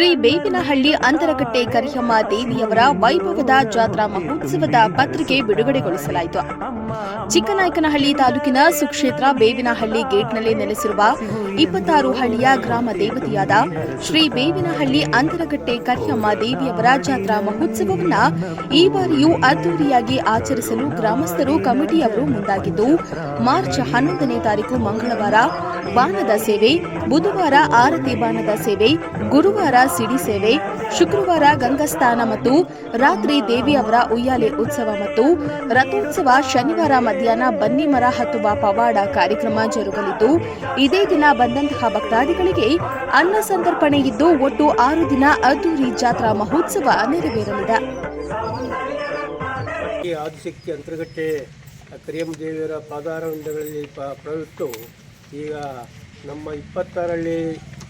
ಶ್ರೀ ಬೇವಿನಹಳ್ಳಿ ಅಂತರಕಟ್ಟೆ ಕರಿಯಮ್ಮ ದೇವಿಯವರ ವೈಭವದ ಜಾತ್ರಾ ಮಹೋತ್ಸವದ ಪತ್ರಿಕೆ ಬಿಡುಗಡೆಗೊಳಿಸಲಾಯಿತು. ಚಿಕ್ಕನಾಯಕನಹಳ್ಳಿ ತಾಲೂಕಿನ ಸುಕ್ಷೇತ್ರ ಬೇವಿನಹಳ್ಳಿ ಗೇಟ್ನಲ್ಲಿ ನೆಲೆಸಿರುವ ಇಪ್ಪತ್ತಾರು ಹಳ್ಳಿಯ ಗ್ರಾಮ ದೇವತೆಯಾದ ಶ್ರೀ ಬೇವಿನಹಳ್ಳಿ ಅಂತರಕಟ್ಟೆ ಕರಿಯಮ್ಮ ದೇವಿಯವರ ಜಾತ್ರಾ ಮಹೋತ್ಸವವನ್ನು ಈ ಬಾರಿಯೂ ಅದ್ದೂರಿಯಾಗಿ ಆಚರಿಸಲು ಗ್ರಾಮಸ್ಥರು ಕಮಿಟಿಯವರು ಮುಂದಾಗಿದ್ದು, ಮಾರ್ಚ್ ಹನ್ನೊಂದನೇ ತಾರೀಕು ಮಂಗಳವಾರ ಬಾನದ ಸೇವೆ, ಬುಧವಾರ ಆರತಿ ಬಾಣದ ಸೇವೆ, ಗುರುವಾರ ಸಿಡಿ ಸೇವೆ, ಶುಕ್ರವಾರ ಗಂಗಸ್ಥಾನ ಮತ್ತು ರಾತ್ರಿ ದೇವಿ ಅವರ ಉಯ್ಯಾಲೆ ಉತ್ಸವ ಮತ್ತು ರಥೋತ್ಸವ ಶನಿವಾರ ಮಧ್ಯಾಹ್ನ ಬನ್ನಿಮರ ಹತ್ತುವ ಪವಾಡ ಕಾರ್ಯಕ್ರಮ ಜರುಗಲಿದ್ದು, ಇದೇ ದಿನ ಬಂದಂತಹ ಭಕ್ತಾದಿಗಳಿಗೆ ಅನ್ನ ಸಂತರ್ಪಣೆ ಇದ್ದು, ಒಟ್ಟು ಆರು ದಿನ ಅದ್ದೂರಿ ಜಾತ್ರಾ ಮಹೋತ್ಸವ ನೆರವೇರಲಿದೆ. ಆದಿಶಕ್ತಿ ಅಂತರ್ಗಟ್ಟೆ ಕರಿಯಮ್ಮ ದೇವಿಯರ ಪಾದಾರವಿಂದಗಳಲ್ಲಿ ಪ್ರವೃತ್ತು ಈಗ ನಮ್ಮ ಇಪ್ಪತ್ತಾರರಲ್ಲಿ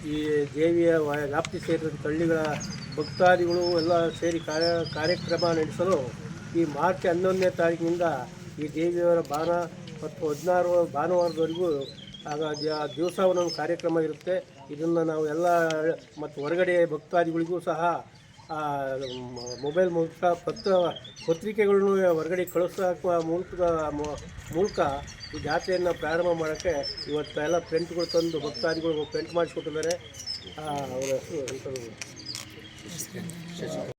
ಈ ದೇವಿಯ ವ್ಯಾಪ್ತಿ ಸೇರಿದ ಹಳ್ಳಿಗಳ ಭಕ್ತಾದಿಗಳು ಎಲ್ಲ ಸೇರಿ ಕಾರ್ಯ ಕಾರ್ಯಕ್ರಮ ನಡೆಸಲು ಈ ಮಾರ್ಚ್ ಹನ್ನೊಂದನೇ ತಾರೀಕಿನಿಂದ ಈ ದೇವಿಯವರ ಬಾನ ಮತ್ತು ಹದಿನಾರು ಭಾನುವಾರದವರೆಗೂ ಆಗ ದಿವಸ ಒಂದೊಂದು ಕಾರ್ಯಕ್ರಮ ಇರುತ್ತೆ. ಇದನ್ನು ನಾವು ಎಲ್ಲ ಮತ್ತು ಹೊರಗಡೆ ಭಕ್ತಾದಿಗಳಿಗೂ ಸಹ ಮೊಬೈಲ್ ಮೂಲಕ ಪತ್ರ ಪತ್ರಿಕೆಗಳನ್ನು ಹೊರಗಡೆ ಕಳಿಸೋಕ ಮೂಲಕ ಮೂಲಕ ಈ ಜಾತ್ರೆಯನ್ನು ಪ್ರಾರಂಭ ಮಾಡೋಕ್ಕೆ ಇವತ್ತು ಎಲ್ಲ ಪ್ರಿಂಟ್ಗಳು ತಂದು ಭಕ್ತಾದಿಗಳು ಪ್ರಿಂಟ್ ಮಾಡಿಸ್ಕೊಟ್ಟಿದ್ದಾರೆ ಅವರ ಹೆಸರು?